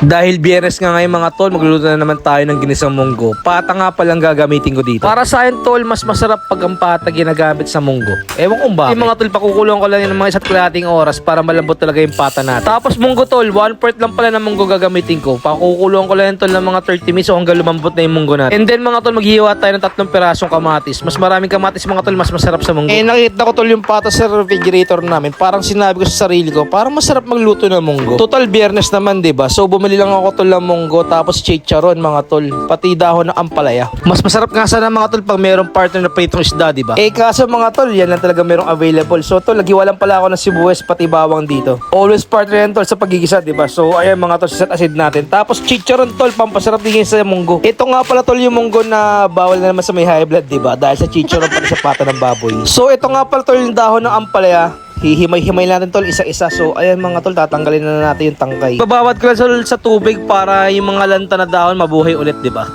Dahil biyernes nga ngayon mga tol, magluluto na naman tayo ng ginisang munggo. Pata nga palang gagamitin ko dito. Para sa akin tol, mas masarap pag ang pata ginagamit sa munggo. Ewan kung bakit. Yung mga tol, pakukulong ko lang yun ng mga isa't kalating oras para malambot talaga yung pata natin. Tapos munggo tol, one fourth lang pala ng munggo gagamitin ko. Pakukulong ko lang yun tol ng mga 30 minutes o hanggang lumambot na yung munggo natin. And then mga tol, maghihiwa tayo ng tatlong pirasong kamatis. Mas maraming kamatis mga tol, mas masarap sa munggo. Eh nakita ko tol yung pata sa refrigerator namin. Parang sinabi ko sa sarili ko, parang masarap magluto ng munggo. Total biyernes naman, 'di ba? So bumili lang ako tol ng munggo tapos chicharon mga tol, pati dahon ng ampalaya. Mas masarap nga sana mga tol pag mayroong partner na pritong isda, 'di ba? Eh kaso mga tol, yan lang talaga mayroong available. So tol, nagiwalan pala ako ng sibuyas pati bawang dito. Always partner yan tol sa pagigisa, 'di ba? So ayan mga tol, set acid natin. Tapos chicharon tol, pampasarap din sa munggo. Ito nga pala tol yung munggo na bawal na naman sa may high blood, 'di ba? Dahil sa chicharon pati sa pata ng baboy. So ito nga pala tol yung dahon ng ampalaya. Hihimay-himay natin tol isa-isa. So ayan mga tol, tatanggalin na natin yung tangkay. Babawat tol sa tubig para yung mga lanta na dahon mabuhay ulit, di ba?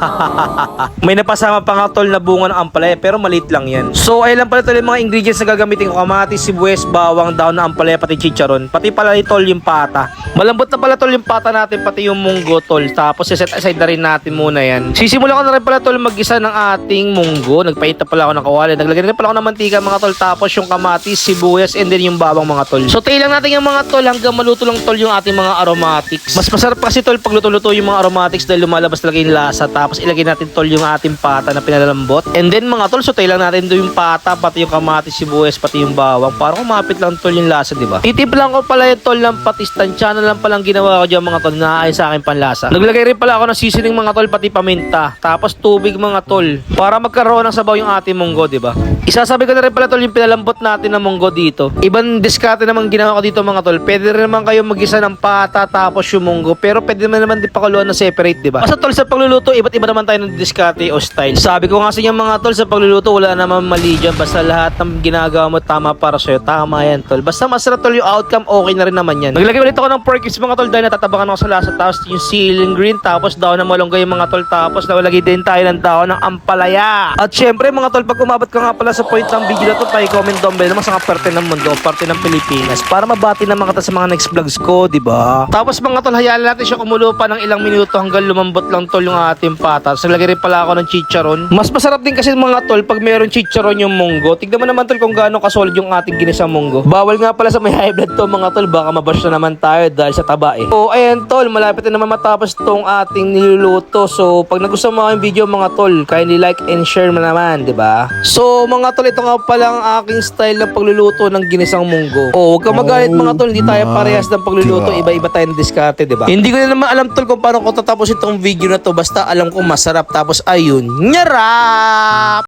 May napasama pa nga tol na bunga ng ampalaya pero maliit lang yan. So ayan lang pala tol yung mga ingredients na gagamitin ko. Kamatis, sibuyas, bawang, dahon ng ampalaya, pati chicharon. Pati pala tol yung pata. Malambot na pala tol yung pata natin, pati yung munggo tol. Tapos set aside na rin natin muna yan. Sisimulan ko na rin pala tol mag-isa ng ating munggo. Nagpaita pala ako ng kawali. Naglagay na rin pala ako ng mantika mga tol. Tapos yung kamatis, sibuyas, and then yung bawang mga tol. So tayo lang natin yung mga tol hanggang maluto lang tol yung ating mga aromatics. Mas masarap kasi tol pag luto-luto yung mga aromatics dahil lumalabas talaga yung lasa. Tapos ilagay natin tol yung ating pata na pinalalambot. And then mga tol, so tayo lang natin doon yung pata, pati yung kamatis, sibuyas, pati yung bawang. Para kumapit lang tol yung lasa, di ba? Titip lang ko pala yung tol ng patis. Tansya na lang palang ginawa ko dyan mga tol na ay sa akin panlasa. Naglagay rin pala ako ng seasoning mga tol, pati paminta. Tapos tubig mga tol. Para magkaroon ng sabaw yung ating munggo, di ba? Isasabi ko na rin pala tol yung pinalambot natin ng munggo dito. Ibang diskarte naman ginawa ko dito mga tol. Pwede rin naman kayo mag-isa ng pata tapos yung munggo. Pero pwede naman naman din pakuluan na separate, di ba? Basta tol sa pagluluto, iba't iba naman tayo ng diskarte o style. Sabi ko nga sa inyo mga tol, sa pagluluto wala naman mali dyan. Basta lahat ng ginagawa mo tama para sa'yo. Tama yan tol. Basta masarap tol yung outcome, okay na rin naman yan. Naglagay ulit ako ng pork cubes mga tol dahil natatabakan ako sa lasa. Tapos yung ceiling green, tapos daon ng malunggay mga tol. Tapos nalagay din tayo ng daon ng ampalaya. At syempre mga tol, pag umabot ka nga pala sa point ng video na to, pa-comment down below naman sa parte ng mundo, parte ng Pilipinas. Para mabati naman kita sa mga next vlogs ko, di ba? Tapos mga tol, hayaan natin siya kumulo pa ng ilang minuto hanggang lumambot lang tol yung ating pata. Tapos naglagay rin pala ako ng chicharon. Mas masarap din kasi mga tol pag meron chicharon yung munggo. Tignan mo naman tol kung gaano kasolid yung ating ginisang munggo. Bawal nga pala sa may high blood to mga tol. Baka mabash na naman tayo dahil sa taba eh. So ayan tol, malapit na naman matapos tong ating niluluto. So pag nagustuhan mo ang video mga tol, kindly like and share mo naman, di ba? So mga tol, ito nga pala ang aking style ng pagluluto ng ginisang munggo. Oh, huwag ka magalit mga tol, hindi tayo parehas ng pagluluto. Iba-iba tayo ng diskarte, di ba? Hindi ko na naman alam tol kung paano ko tatapos itong video na to. Basta alam ko masarap. Tapos ayun, nyarap!